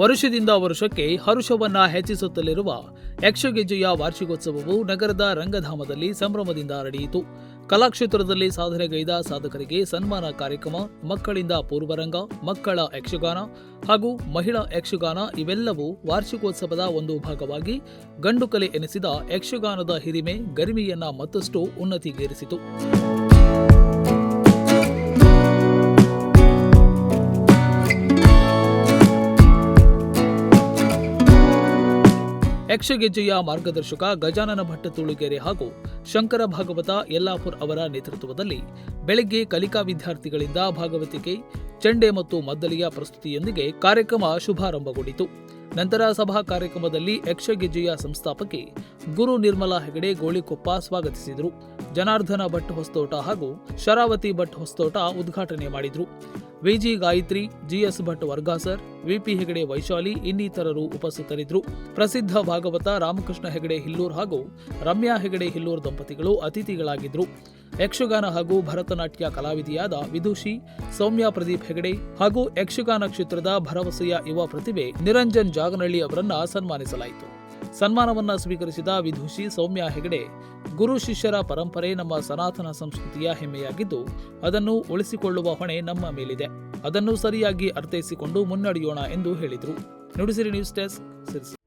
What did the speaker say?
ವರುಷದಿಂದ ವರುಷಕ್ಕೆ ಹರುಷವನ್ನ ಹೆಚ್ಚಿಸುತ್ತಲಿರುವ ಯಕ್ಷಗೆಜ್ಜೆಯ ವಾರ್ಷಿಕೋತ್ಸವವು ನಗರದ ರಂಗಧಾಮದಲ್ಲಿ ಸಂಭ್ರಮದಿಂದ ನಡೆಯಿತು. ಕಲಾಕ್ಷೇತ್ರದಲ್ಲಿ ಸಾಧನೆಗೈದ ಸಾಧಕರಿಗೆ ಸನ್ಮಾನ ಕಾರ್ಯಕ್ರಮ, ಮಕ್ಕಳಿಂದ ಪೂರ್ವರಂಗ, ಮಕ್ಕಳ ಯಕ್ಷಗಾನ ಹಾಗೂ ಮಹಿಳಾ ಯಕ್ಷಗಾನ ಇವೆಲ್ಲವೂ ವಾರ್ಷಿಕೋತ್ಸವದ ಒಂದು ಭಾಗವಾಗಿ ಗಂಡು ಕಲೆ ಎನಿಸಿದ ಯಕ್ಷಗಾನದ ಹಿರಿಮೆ, ಗರಿಮೆಯನ್ನ ಮತ್ತಷ್ಟು ಉನ್ನತಿಗೇರಿಸಿತು ಯಕ್ಷಗೆಜ್ಜೆಯ ಮಾರ್ಗದರ್ಶಕ ಗಜಾನನ ಭಟ್ಟ ತುಳುಗೆರೆ ಹಾಗೂ ಶಂಕರ ಭಾಗವತ ಯಲ್ಲಾಪುರ್ ಅವರ ನೇತೃತ್ವದಲ್ಲಿ ಬೆಳಗ್ಗೆ ಕಲಿಕಾ ವಿದ್ಯಾರ್ಥಿಗಳಿಂದ ಭಾಗವತಿಕೆ, ಚಂಡೆ ಮತ್ತು ಮದ್ದಲಿಯ ಪ್ರಸ್ತುತಿಯೊಂದಿಗೆ ಕಾರ್ಯಕ್ರಮ ಶುಭಾರಂಭಗೊಂಡಿತು. ನಂತರ ಸಭಾ ಕಾರ್ಯಕ್ರಮದಲ್ಲಿ ಯಕ್ಷಗೆಜ್ಜೆಯ ಸಂಸ್ಥಾಪಕಿ ಗುರು ನಿರ್ಮಲಾ ಹೆಗಡೆ ಗೋಳಿಕೊಪ್ಪ ಸ್ವಾಗತಿಸಿದರು. ಜನಾರ್ದನ ಭಟ್ ಹೊಸ್ತೋಟ ಹಾಗೂ ಶರಾವತಿ ಭಟ್ ಹೊಸ್ತೋಟ ಉದ್ಘಾಟನೆ ಮಾಡಿದರು. V G Gayatri, G S Bhat Vargasar, V P Hegde Vaishali ಇನ್ನಿತರರು ಉಪಸ್ಥಿತರಿದ್ದರು. ಪ್ರಸಿದ್ಧ ಭಾಗವತ ರಾಮಕೃಷ್ಣ ಹೆಗಡೆ ಹಿಲ್ಲೂರ್ ಹಾಗೂ ರಮ್ಯಾ ಹೆಗಡೆ ಹಿಲ್ಲೂರ್ ದಂಪತಿಗಳು ಅತಿಥಿಗಳಾಗಿದ್ದರು. ಯಕ್ಷಗಾನ ಹಾಗೂ ಭರತನಾಟ್ಯ ಕಲಾವಿದೆಯಾದ ವಿದುಷಿ, ಸೌಮ್ಯ ಪ್ರದೀಪ್ ಹೆಗಡೆ ಹಾಗೂ ಯಕ್ಷಗಾನ ಕ್ಷೇತ್ರದ ಭರವಸೆಯ ಯುವ ಪ್ರತಿಭೆ ನಿರಂಜನ್ ಜಾಗನಳ್ಳಿ ಅವರನ್ನ ಸನ್ಮಾನಿಸಲಾಯಿತು. ಸನ್ಮಾನವನ್ನ ಸ್ವೀಕರಿಸಿದ ವಿದುಷಿ ಸೌಮ್ಯ ಹೆಗಡೆ, ಗುರು ಶಿಷ್ಯರ ಪರಂಪರೆ ನಮ್ಮ ಸನಾತನ ಸಂಸ್ಕೃತಿಯ ಹೆಮ್ಮೆಯಾಗಿದ್ದು, ಅದನ್ನು ಉಳಿಸಿಕೊಳ್ಳುವ ಹೊಣೆ ನಮ್ಮ ಮೇಲಿದೆ. ಅದನ್ನು ಸರಿಯಾಗಿ ಅರ್ಥೈಸಿಕೊಂಡು ಮುನ್ನಡೆಯೋಣ ಎಂದು ಹೇಳಿದರು. Nudisiri news desk